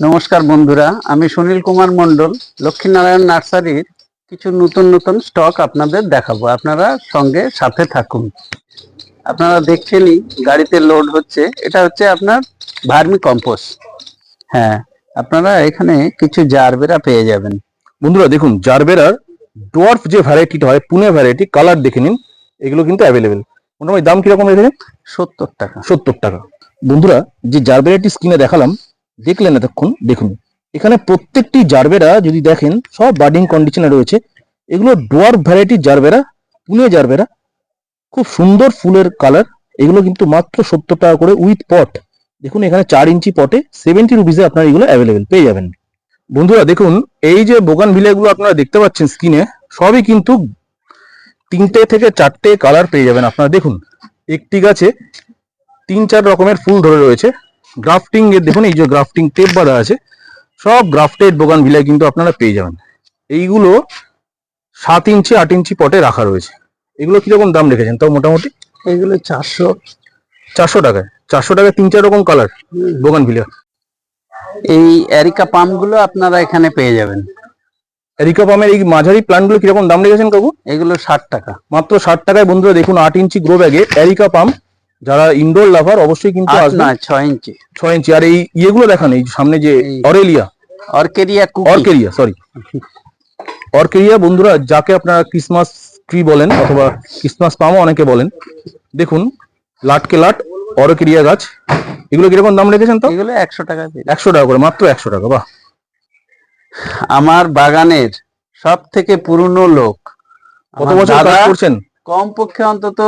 নমস্কার বন্ধুরা আমি সুনীল কুমার মণ্ডল লক্ষ্মীনারায়ণ নার্সারির কিছু নতুন নতুন স্টক আপনাদের দেখাবো। আপনারা সঙ্গে সাথে থাকুন। আপনারা দেখছেনই গাড়িতে লোড হচ্ছে। এটা হচ্ছে আপনার ভার্মি কম্পোস্ট। হ্যাঁ আপনারা এখানে কিছু জারবেরা পেয়ে যাবেন। বন্ধুরা দেখুন জারবেরার ডোয়ার্ফ যে ভ্যারাইটিটা হয় পুনে ভ্যারাইটি কালার দেখে নিন। এগুলো কিন্তু অ্যাভেলেবেল মোটামুটি দাম কীরকম রেখেছেন? সত্তর টাকা। সত্তর টাকা। বন্ধুরা যে জারবেরাটি স্কিনে দেখালাম দেখলেন এতক্ষণ, দেখুন। এখানে প্রত্যেকটি জারবেরা যদি দেখেন, সব বার্ডিং কন্ডিশনে রয়েছে। এগুলো ডোয়ার্ফ ভ্যারাইটির জারবেরা, পুনে জারবেরা, খুব সুন্দর ফুলের কালার এগুলো কিন্তু মাত্র সত্তর টাকা করে উইথ পট দেখুন, এখানে চার ইঞ্চি পটে সেভেন্টি রুপিসে আপনারা এগুলো অ্যাভেলেবেল পেয়ে যাবেন। বন্ধুরা, দেখুন, এই যে বোগান ভিলেগুলো আপনারা দেখতে পাচ্ছেন স্কিনে সবই কিন্তু তিনটে থেকে চারটে কালার পেয়ে যাবেন। আপনারা দেখুন, একটি গাছে তিন চার রকমের ফুল ধরে রয়েছে। গ্রাফটিং এর দেখুন এই যে গ্রাফটিং টেপ বাঁধা আছে সব গ্রাফটেড বোগান ভিলাই কিন্তু আপনারা পেয়ে যাবেন। এইগুলো সাত ইঞ্চি আট ইঞ্চি পটে রাখা রয়েছে। এগুলো কীরকম দাম রেখেছেন? তাও মোটামুটি? এগুলো চারশো। চারশো টাকায়। চারশো টাকায় তিন চার রকম কালার বোগান ভিলা। এই এরিকা পামগুলো আপনারা এখানে পেয়ে যাবেন। এরিকা পামের এই মাঝারি প্লান্টগুলো কীরকম দাম রেখেছেন কাকু? এগুলো ষাট টাকা। মাত্র ষাট টাকায় বন্ধুরা দেখুন আট ইঞ্চি গ্রো ব্যাগে এরিকা পাম যারা ইনডোর লাভার অবশ্যই কিন্তু আসবে। না ছয় ইঞ্চি। ছয় ইঞ্চি। আর এই ইয়েগুলো দেখান এই সামনে যে অরেলিয়া। অর্কেরিয়া অর্কেরিয়া সরি অর্কেরিয়া বন্ধুরা যাকে আপনারা ক্রিসমাস ট্রি বলেন অথবা ক্রিসমাস পামও অনেকে বলেন দেখুন লাটকে লাট অর্কেরিয়া গাছ। এগুলো কীরকম দাম রেখেছেন তো? এগুলো একশো টাকা একশো টাকা করে মাত্র একশো টাকা বাহ। আমার বাগানের সব থেকে পুরনো লোক। কত বছর কাজ করছেন? কম পক্ষে অন্তত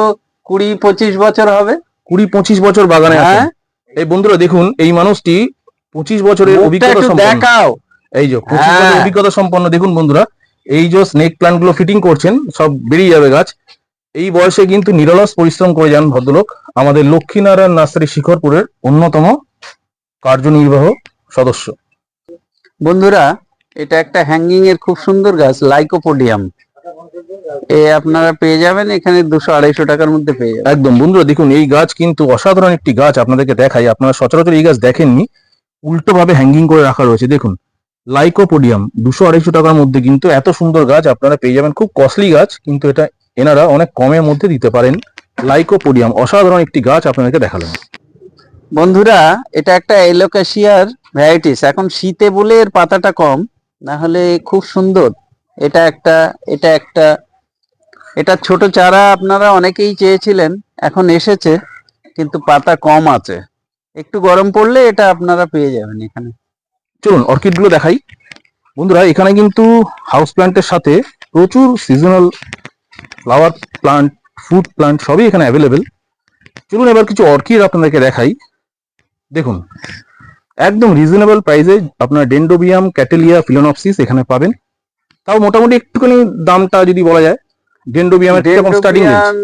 কুড়ি পঁচিশ বছর হবে। কুড়ি পঁচিশ বছর বাগানে হ্যাঁ। এই বন্ধুরা দেখুন এই মানুষটি পঁচিশ বছরের অভিজ্ঞতা সম্পন্ন। দেখাও। এই যে পঁচিশ হ্যাঁ। বছরের অভিজ্ঞতা সম্পন্ন। দেখুন বন্ধুরা এই যে স্নেক প্ল্যান্টগুলো ফিটিং করছেন সব বেরিয়ে যাবে গাছ। এই বয়সে কিন্তু নিরলস পরিশ্রম করে যান ভদ্রলোক। আমাদের লক্ষ্মীনারায়ণ নার্সারি শিখরপুরের অন্যতম কার্যনির্বাহ সদস্য। বন্ধুরা এটা একটা হ্যাঙ্গিং এর খুব সুন্দর গাছ লাইকোপোডিয়াম এ আপনারা পেয়ে যাবেন এখানে দুশো আড়াইশো টাকার মধ্যে পেয়ে যাবেন। একদম বন্ধুরা দেখুন এই গাছ কিন্তু অসাধারণ একটি গাছ আপনাদেরকে দেখাই। আপনারা সচরাচর এই গাছ দেখেননি উল্টো ভাবে হ্যাঙ্গিং করে রাখা রয়েছে। দেখুন লাইকোপোডিয়াম দুশো আড়াইশো টাকার মধ্যে কিন্তু এত সুন্দর গাছ আপনারা পেয়ে যাবেন। খুব কস্টলি গাছ কিন্তু এটা এনারা অনেক কমের মধ্যে দিতে পারেন। লাইকোপোডিয়াম অসাধারণ একটি গাছ আপনাদেরকে দেখালাম। বন্ধুরা এটা একটা এলোকাশিয়ার ভ্যারাইটিস এখন শীতে বলে এর পাতাটা কম না হলে খুব সুন্দর। এটা একটা এটা একটা এটা ছোট চারা আপনারা অনেকেই চেয়েছিলেন, এখন এসেছে, কিন্তু পাতা কম আছে। একটু গরম পড়লে এটা আপনারা পেয়ে যাবেন এখানে। চলুন অর্কিডগুলো দেখাই। বন্ধুরা, এখানে কিন্তু হাউস প্ল্যান্টের সাথে প্রচুর seasonal flower plant food plant সবই এখানে অ্যাভেলেবেল চলুন, এবার কিছু অর্কিড আপনাদেরকে দেখাই। দেখুন, একদম রিজনেবল প্রাইসে আপনার ডেন্ডোবিয়াম ক্যাটেলিয়া ফিলোনপসিস এখানে পাবেন। তাও মোটামুটি একটুখানি দামটা যদি বলা যায় ডেন্ডোবিয়ামের কীরকম স্টার্টিং ডেন্ড্রোবিয়াম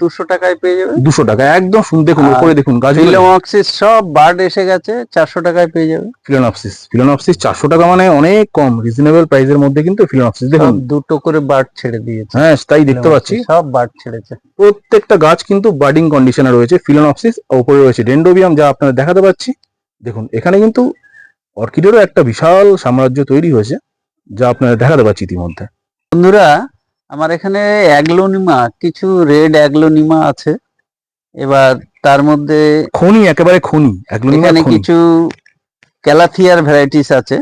দুশো টাকায় পেয়ে যাবেন দুশো টাকা একদম শুন দেখুন উপরে দেখুন গাছগুলো। ফিলোমক্সিস সব বার্ড এসে গেছে চারশো টাকায় পেয়ে যাবে। ফিলোনপসিস ফিলোনপসিস চারশো টাকা মানে অনেক কম রিজনেবল প্রাইসের মধ্যে কিন্তু ফিলোনপসিস। দেখুন। দুটো করে বার্ড ছেড়ে দিয়েছে। হ্যাঁ তাই দেখতে পাচ্ছি। সব বার্ড ছেড়েছে। প্রত্যেকটা গাছ কিন্তু বার্ডিং কন্ডিশনে রয়েছে ফিলোনপসিস উপরে রয়েছে। ডেন্ডোবিয়াম যা আপনারা দেখাতে পাচ্ছি দেখুন এখানে কিন্তু অর্কিডেরও একটা বিশাল সাম্রাজ্য তৈরি হয়েছে যা আপনারা দেখাতে পাচ্ছি ইতিমধ্যে। বন্ধুরা আমার এখানে অ্যাগ্লোনিমা কিছু রেড অ্যাগ্লোনিমা আছে। এবার তার মধ্যে খনি একেবারে খনি এখানে কিছু ক্যালাথিয়ার ভ্যারাইটিস আছে।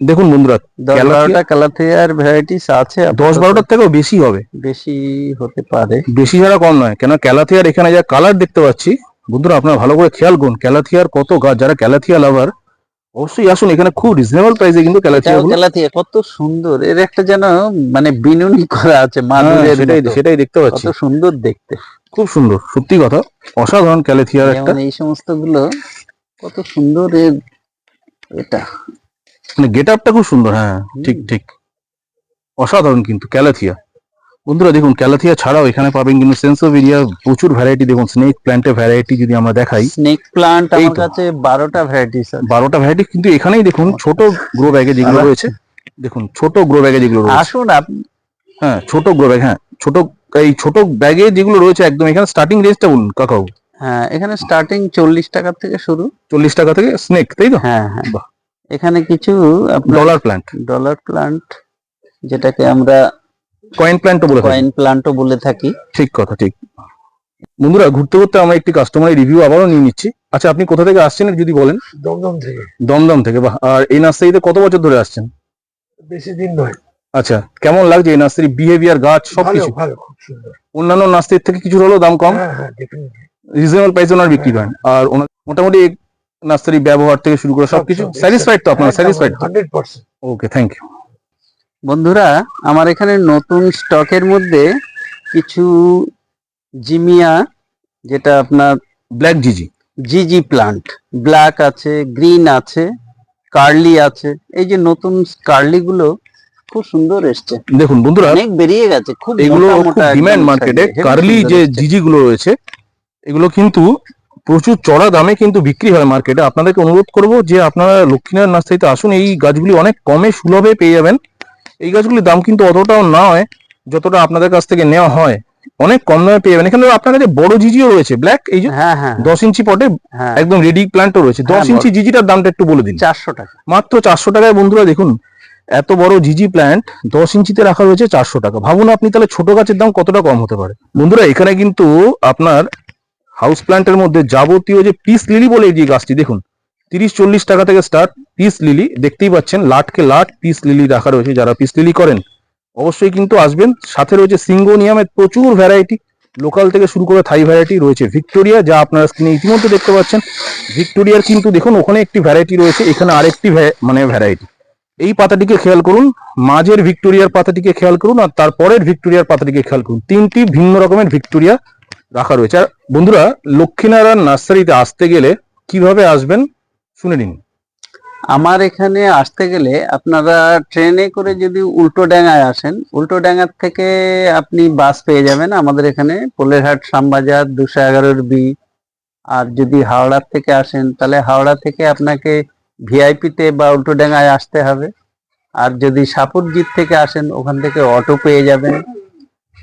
দেখুন বন্ধুরা দশ বারোটা ক্যালাথিয়ার ভ্যারাইটিস আছে দশ। বারোটার থেকেও বেশি হবে। বেশি হতে পারে। বেশি ছাড়া কম নয় কেন ক্যালাথিয়ার এখানে যা কালার দেখতে পাচ্ছি বন্ধুরা আপনারা ভালো করে খেয়াল করুন ক্যালাথিয়ার কত গাছ যারা ক্যালাথিয়া লাভার অবশ্যই আসুন এখানে খুব রিজনেবল প্রাইসে কিন্তু ক্যালাথিয়া এটাও কত সুন্দর। এর একটা যেন মানে বিনুনি করা আছে হ্যাঁ, সেটাই সেটাই দেখতে কত পাচ্ছি। সুন্দর দেখতে। খুব সুন্দর সত্যি কথা অসাধারণ ক্যালেথিয়ার একটা। এই সমস্তগুলো কত সুন্দর এর এটা। মানে গেট আপটা খুব সুন্দর হ্যাঁ ঠিক ঠিক। অসাধারণ কিন্তু ক্যালাথিয়া বন্ধুরা দেখুন ক্যালাথিয়া ছাড়াও এখানে পাবেন কিন্তু সেন্সোভেরিয়া প্রচুর ভ্যারাইটি দেখুন স্নেক প্ল্যান্টের ভ্যারাইটি যদি আমরা দেখাই স্নেক প্লান্ট এই আমার। কাছে বারোটা ভ্যারাইটিস আছে বারোটা ভ্যারাইটি কিন্তু এখানেই দেখুন ছোট গ্রো ব্যাগে যেগুলো রয়েছে দেখুন ছোট গ্রো ব্যাগে যেগুলো রয়েছে। আসুন আপনি হ্যাঁ ছোট গ্রো ব্যাগ হ্যাঁ ছোট এই ছোট ব্যাগে যেগুলো রয়েছে একদম এখানে স্টার্টিং রেঞ্জটা বলুন কাকাও। হ্যাঁ এখানে স্টার্টিং চল্লিশ টাকা থেকে শুরু। চল্লিশ টাকা থেকে স্নেক তাই তো? হ্যাঁ হ্যাঁ। এখানে কিছু ডলার প্ল্যান্ট ডলার প্লান্ট যেটাকে আমরা কয়েন প্ল্যান্টও বলে থাকি। কয়েন প্লান্টও বলে থাকি। ঠিক কথা ঠিক। বন্ধুরা ঘুরতে ঘুরতে আমরা একটি কাস্টমারের রিভিউ আবারও নিয়ে নিচ্ছি। আচ্ছা আপনি কোথা থেকে আসছেন যদি বলেন? দমদম থেকে। দমদম থেকে বাহ। আর এই নার্সারিতে কত বছর ধরে আসছেন? বেশি দিন নয়। আচ্ছা কেমন লাগছে এই নার্সারি বিহেভিয়ার গাছ সবকিছু ভালো খুব সুন্দর। অন্যান্য নার্সারির থেকে কিছু হলেও দাম কম? হ্যাঁ হ্যাঁ ডেফিনেটলি রিজনেবল প্রাইসে ওনার বিক্রি করেন আর ওনার মোটামুটি এই নার্সারি ব্যবহার থেকে শুরু করে সবকিছু স্যাটিসফাইড তো আপনার? Satisfied hundred percent okay thank you বন্ধুরা আমার এখানে নতুন স্টকের মধ্যে কিছু জিমিয়া যেটা আপনার ব্ল্যাক জিজি জিজি প্লান্ট ব্ল্যাক আছে গ্রিন আছে কার্লি আছে। এই যে নতুন কার্লি গুলো খুব সুন্দর এসছে। দেখুন বন্ধুরা অনেক বেরিয়ে গেছে খুব এগুলো ডিমান্ড মার্কেটে কার্লি যে। জিজি গুলো রয়েছে এগুলো কিন্তু প্রচুর চড়া দামে কিন্তু বিক্রি হয় মার্কেটে আপনাদেরকে অনুরোধ করব যে আপনারা লক্ষ্মীনারায়ণ নার্সারিতে আসুন এই গাছগুলি অনেক কমে সুলভে পেয়ে যাবেন। এই গাছগুলির দাম কিন্তু অতটাও না হয় যতটা আপনাদের কাছ থেকে নেওয়া হয়। অনেক কম দামে পেয়ে যাবেন। এখানে আপনার কাছে বড় জিজিও রয়েছে ব্ল্যাক এই যে হ্যাঁ হ্যাঁ। দশ ইঞ্চি পটে হ্যাঁ। একদম রেডি প্ল্যান্টও রয়েছে। দশ ইঞ্চি জিজিটার দামটা একটু বলে দিন। চারশো টাকা। মাত্র চারশো টাকায় বন্ধুরা দেখুন এত বড় জিজি প্ল্যান্ট দশ ইঞ্চিতে রাখা রয়েছে চারশো টাকা। ভাবুন আপনি তাহলে ছোট গাছের দাম কতটা কম হতে পারে। বন্ধুরা এখানে কিন্তু আপনার হাউস প্ল্যান্টের মধ্যে যাবতীয় যে পিস লিলি বলে যে গাছটি দেখুন তিরিশ চল্লিশ টাকা থেকে স্টার্ট পিস লিলি, দেখতেই পাচ্ছেন, লাটকে লাট পিস লিলি রাখা রয়েছে যারা পিস লিলি করেন। অবশ্যই কিন্তু আসবেন। সাথে রয়েছে সিঙ্গোনিয়ামের প্রচুর ভ্যারাইটি লোকাল থেকে শুরু করে থাই ভ্যারাইটি রয়েছে। ভিক্টোরিয়া, যা আপনারা স্ক্রিনে ইতিমধ্যে দেখতে পাচ্ছেন, ভিক্টোরিয়ার কিন্তু দেখুন, ওখানে একটি ভ্যারাইটি রয়েছে, এখানে আরেকটি মানে ভ্যারাইটি এই পাতাটিকে খেয়াল করুন, মাঝের ভিক্টোরিয়ার পাতাটিকে খেয়াল করুন, আর তারপরের ভিক্টোরিয়ার পাতাটিকে খেয়াল করুন। তিনটি ভিন্ন রকমের ভিক্টোরিয়া রাখা রয়েছে। আর বন্ধুরা লক্ষ্মীনারায়ণ নার্সারিতে আসতে গেলে কীভাবে আসবেন, শুনে নিন। আমার এখানে আসতে গেলে আপনারা ট্রেনে করে যদি উল্টো ডাঙায় আসেন, উল্টো ডাঙার থেকে আপনি বাস পেয়ে যাবেন আমাদের এখানে পোলেরহাট, শ্যামবাজার দুশো এগারোর বি। আর যদি হাওড়ার থেকে আসেন, তাহলে হাওড়া থেকে আপনাকে ভিআইপিতে বা উল্টো ডাঙায় আসতে হবে। আর যদি সাপুরজিৎ থেকে আসেন, ওখান থেকে অটো পেয়ে যাবেন।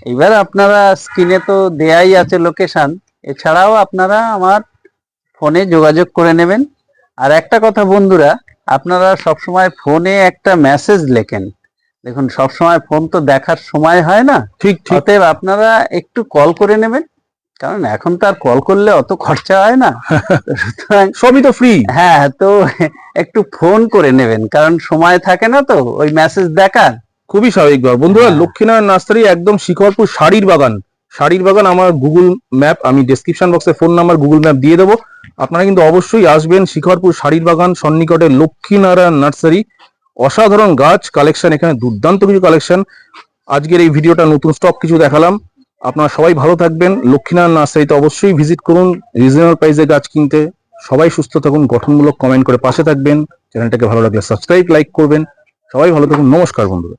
এবার আপনারা স্ক্রিনে তো দেয়াই আছে লোকেশান, এছাড়াও আপনারা আমার ফোনে যোগাযোগ করে নেবেন। আর একটা কথা বন্ধুরা আপনারা সবসময় ফোনে একটা মেসেজ লেখেন। দেখুন সবসময় ফোন তো দেখার সময় হয় না। ঠিক ঠিক। অতএব আপনারা একটু কল করে নেবেন। কারণ এখন তো আর কল করলে অত খরচা হয় না। সবই তো ফ্রি হ্যাঁ তো একটু ফোন করে নেবেন। কারণ সময় থাকে না তো ওই মেসেজ দেখার। খুবই স্বাভাবিক বন্ধুরা হ্যাঁ। লক্ষ্মীনারায়ণ নার্সারি একদম শিকরপুর শাড়ির বাগান। শাড়ির বাগান, আমার গুগল ম্যাপ আমি ডেসক্রিপশন বক্সে ফোন নাম্বার গুগল ম্যাপ দিয়ে দেবো। আপনারা কিন্তু অবশ্যই আসবেন শিখরপুর শাড়ির বাগান, সন্নিকটে লক্ষ্মীনারায়ণ নার্সারি। অসাধারণ গাছ কালেকশন এখানে দুর্দান্ত কিছু কালেকশন আজকের এই ভিডিওটা নতুন স্টক কিছু দেখালাম। আপনারা সবাই ভালো থাকবেন। লক্ষ্মীনারায়ণ নার্সারিতে অবশ্যই ভিজিট করুন। রিজনেবল প্রাইসে গাছ কিনতে সবাই সুস্থ থাকুন। গঠনমূলক কমেন্ট করে পাশে থাকবেন। চ্যানেলটাকে ভালো লাগলে সাবস্ক্রাইব লাইক করবেন। সবাই ভালো থাকুন। নমস্কার বন্ধুরা।